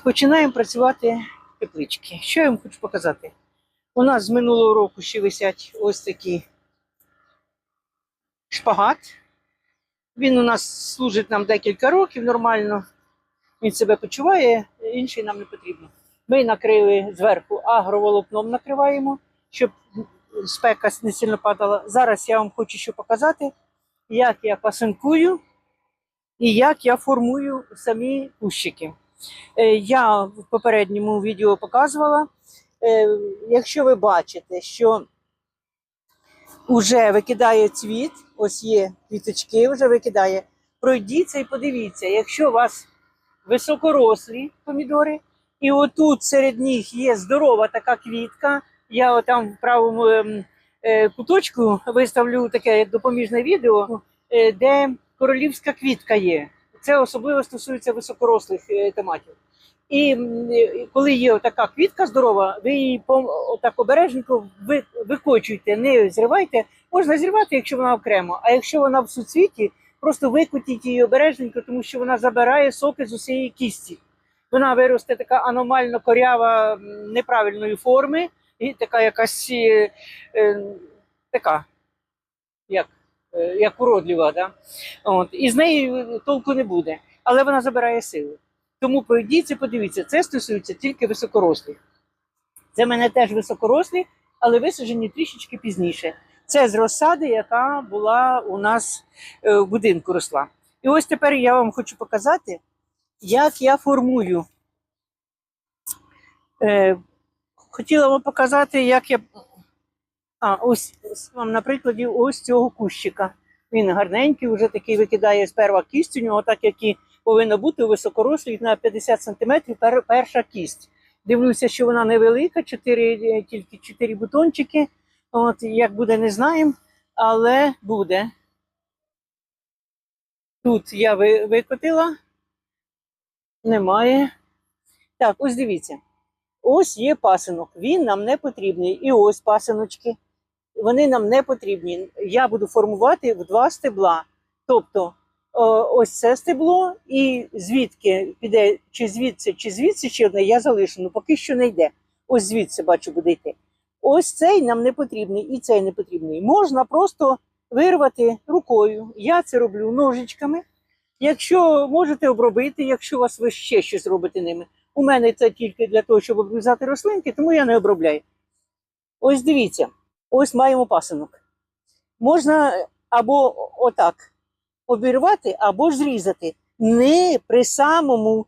починаємо працювати теплички. Що я вам хочу показати? У нас з минулого року ще висять ось такі шпагат. Він у нас служить нам декілька років нормально. Він себе почуває, інший нам не потрібно. Ми накрили зверху агроволокном накриваємо, щоб спека не сильно падала. Зараз я вам хочу ще показати, як я пасинкую і як я формую самі кущики. Е, Я в попередньому відео показувала. Е, Якщо ви бачите, що вже викидає цвіт, ось є квіточки, вже викидає. Пройдіться і подивіться, якщо у вас високорослі помідори, і отут серед них є здорова така квітка. Я отам в правому ем, е, куточку виставлю таке допоміжне відео, де королівська квітка є. Це особливо стосується високорослих е, томатів. І коли є така квітка здорова, ви її отак обережненько ви- викочуйте, не зривайте. Можна зірвати, якщо вона окремо, а якщо вона в суцвіті, просто викотіть її обережненько, тому що вона забирає соки з усієї кісті. Вона виросте така аномально корява неправильної форми, і така якась е, така, як, як уродлива. Да? От. І з неї е, толку не буде, але вона забирає сили. Тому пройдіться, подивіться, це стосується тільки високорослих. Це в мене теж високорослі, але висаджені трішечки пізніше. Це з розсади, яка була у нас е, в будинку росла. І ось тепер я вам хочу показати, як я формую. Е, хотіла вам показати, як я. А, ось, вам на прикладі ось цього кущика. Він гарненький, вже такий викидає сперва кість у нього, так як і повинно бути у високорослій на 50 см пер, перша кість. Дивлюся, що вона невелика, 4, тільки 4 бутончики. От, як буде, не знаємо, але буде. Тут я ви- викотила. Немає. Так, ось дивіться. Ось є пасинок. Він нам не потрібний. І ось пасиночки. Вони нам не потрібні. Я буду формувати в два стебла. Тобто, ось це стебло, і звідки піде, чи звідси, чи звідси ще одне, я залишу. Ну поки що не йде. Ось звідси бачу, буде йти. Ось цей нам не потрібний, і цей не потрібний. Можна просто вирвати рукою. Я це роблю ножичками. Якщо можете обробити, якщо у вас ви ще щось робите ними. У мене це тільки для того, щоб обрізати рослинки, тому я не обробляю. Ось дивіться, ось маємо пасинок. Можна або отак обірвати, або ж зрізати. Не при самому,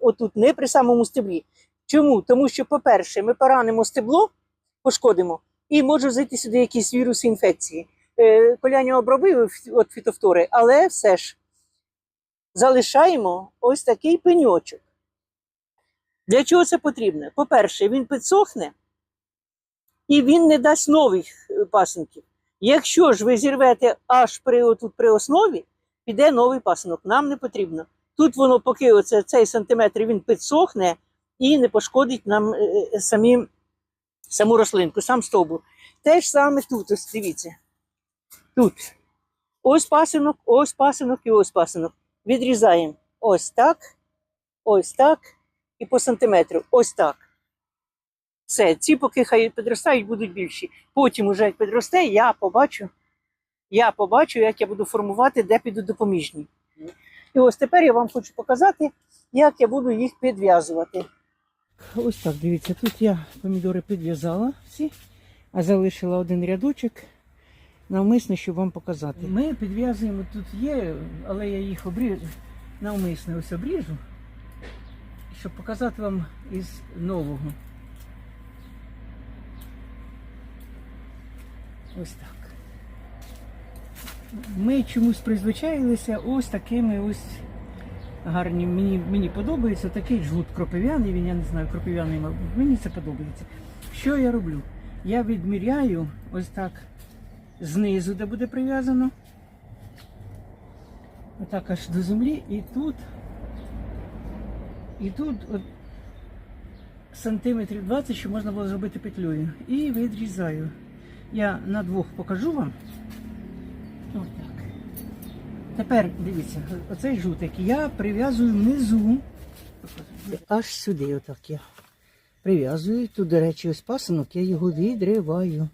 отут, не при самому стеблі. Чому? Тому що, по-перше, ми поранимо стебло, пошкодимо, і можуть зайти сюди якісь віруси інфекції. Е, Коляня обробив от фітофтори, але все ж залишаємо ось такий пеньочок. Для чого це потрібно? По-перше, він підсохне і він не дасть нових е, пасинків. Якщо ж ви зірвете аж при, отут, при основі, піде новий пасинок. Нам не потрібно. Тут воно, поки оце, цей сантиметр він підсохне і не пошкодить нам е, е, самі, саму рослинку, сам стовбур. Те ж саме тут, ось дивіться. Тут. Ось пасинок, ось пасинок і ось пасинок. Відрізаємо ось так, ось так і по сантиметру. Ось так. Все, ці поки хай підростають, будуть більші. Потім, уже як підросте, я побачу, я побачу, як я буду формувати, де піду допоміжні. І ось тепер я вам хочу показати, як я буду їх підв'язувати. Ось так, дивіться, тут я помідори підв'язала всі, а залишила один рядочок навмисно, щоб вам показати. Ми підв'язуємо тут є, але я їх обріжу, навмисно ось обріжу, щоб показати вам із нового. Ось так. Ми чомусь призвичаїлися ось такими ось гарні. Мені, мені подобається такий жгут кропив'яний, він я не знаю, кропив'яний. Мені це подобається. Що я роблю? Я відміряю ось так знизу, де буде прив'язано. Отак аж до землі. І тут, і тут от, сантиметрів 20, що можна було зробити петлею. І відрізаю. Я на двох покажу вам. Ось так. Тепер дивіться, оцей жутик я прив'язую внизу Аж сюди, отак я прив'язую. Тут, до речі, ось пасинок, я його відриваю.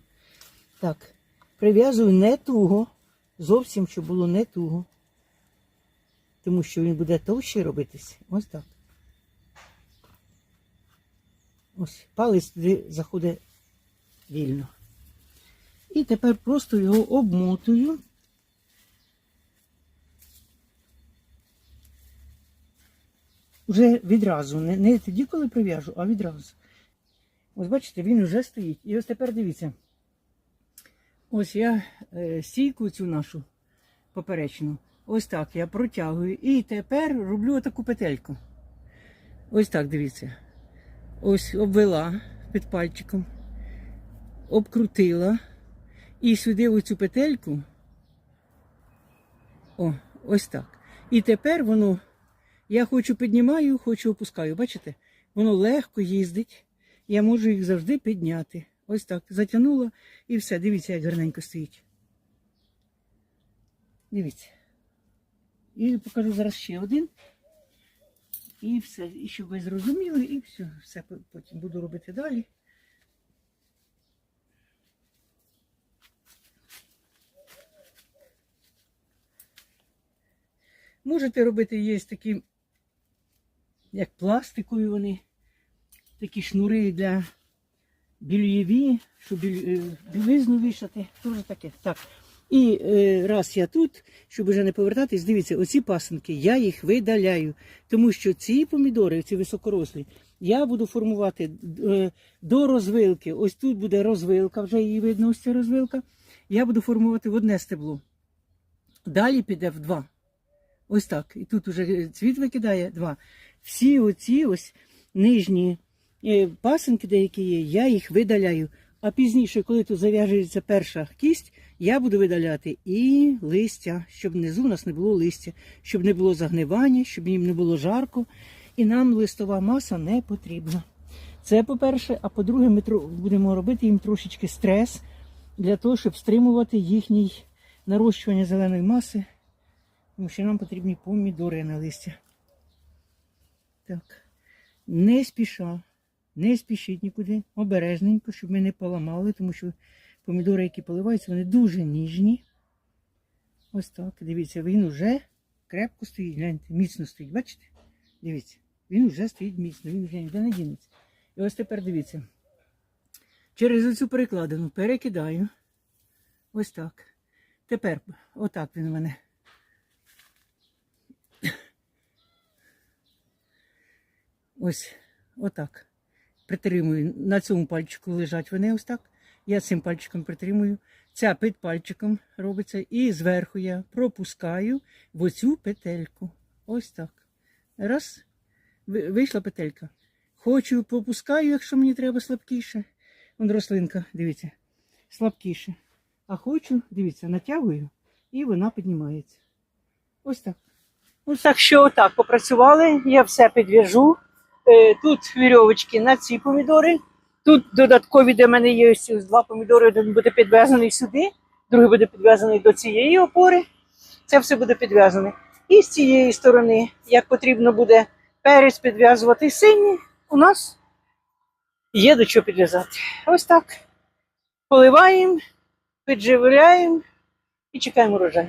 Так, прив'язую не туго, зовсім, щоб було не туго. Тому що він буде товще робитись. Ось так. Ось, палець туди заходить вільно. І тепер просто його обмотую. Вже відразу, не, не тоді, коли прив'яжу, а відразу. Ось бачите, він вже стоїть. І ось тепер дивіться. Ось я е, стійку цю нашу поперечну. Ось так я протягую. І тепер роблю таку петельку. Ось так дивіться. Ось обвела під пальчиком, обкрутила. І сюди в цю петельку. О, ось так. І тепер воно, я хочу піднімаю, хочу опускаю. Бачите? Воно легко їздить. Я можу їх завжди підняти. Ось так. Затягнула і все. Дивіться, як гарненько стоїть. Дивіться. І покажу зараз ще один. І все. І щоб ви зрозуміли, і все. Все потім буду робити далі. Можете робити, є такі, як пластикові вони, такі шнури для більєві, щоб е, білизну вішати. Теж таке. Так. І е, раз я тут, щоб вже не повертатись, дивіться, оці пасинки, я їх видаляю. Тому що ці помідори, ці високорослі, я буду формувати е, до розвилки. Ось тут буде розвилка, вже її видно, ось ця розвилка. Я буду формувати в одне стебло. Далі піде в два. Ось так. І тут уже цвіт викидає два. Всі оці ось нижні е, пасинки, деякі є, я їх видаляю. А пізніше, коли тут зав'яжеться перша кість, я буду видаляти і листя, щоб внизу у нас не було листя, щоб не було загнивання, щоб їм не було жарко. І нам листова маса не потрібна. Це по-перше, а по-друге, ми будемо робити їм трошечки стрес для того, щоб стримувати їхній нарощування зеленої маси. Тому що нам потрібні помідори на листя. Так. Не спіша, не спішіть нікуди, обережненько, щоб ми не поламали, тому що помідори, які поливаються, вони дуже ніжні. Ось так. Дивіться, він уже крепко стоїть. Гляньте, міцно стоїть. Бачите? Дивіться, він вже стоїть міцно, він вже ніде не дінеться. І ось тепер дивіться. Через оцю перекладину перекидаю. Ось так. Тепер, отак він у мене. Ось, отак. Притримую. На цьому пальчику лежать вони ось так. Я цим пальчиком притримую. Ця під пальчиком робиться. І зверху я пропускаю в оцю петельку. Ось так. Раз. Вийшла петелька. Хочу, пропускаю, якщо мені треба слабкіше. Вон рослинка, дивіться, слабкіше. А хочу, дивіться, натягую, і вона піднімається. Ось так. Ось так що отак попрацювали, я все підв'яжу. Е, Тут вірьовочки на ці помідори. Тут додаткові, де в мене є ось два помідори, один буде підв'язаний сюди, другий буде підв'язаний до цієї опори. Це все буде підв'язане. І з цієї сторони, як потрібно буде перець підв'язувати синій, у нас є до чого підв'язати. Ось так. Поливаємо, підживляємо і чекаємо урожаю.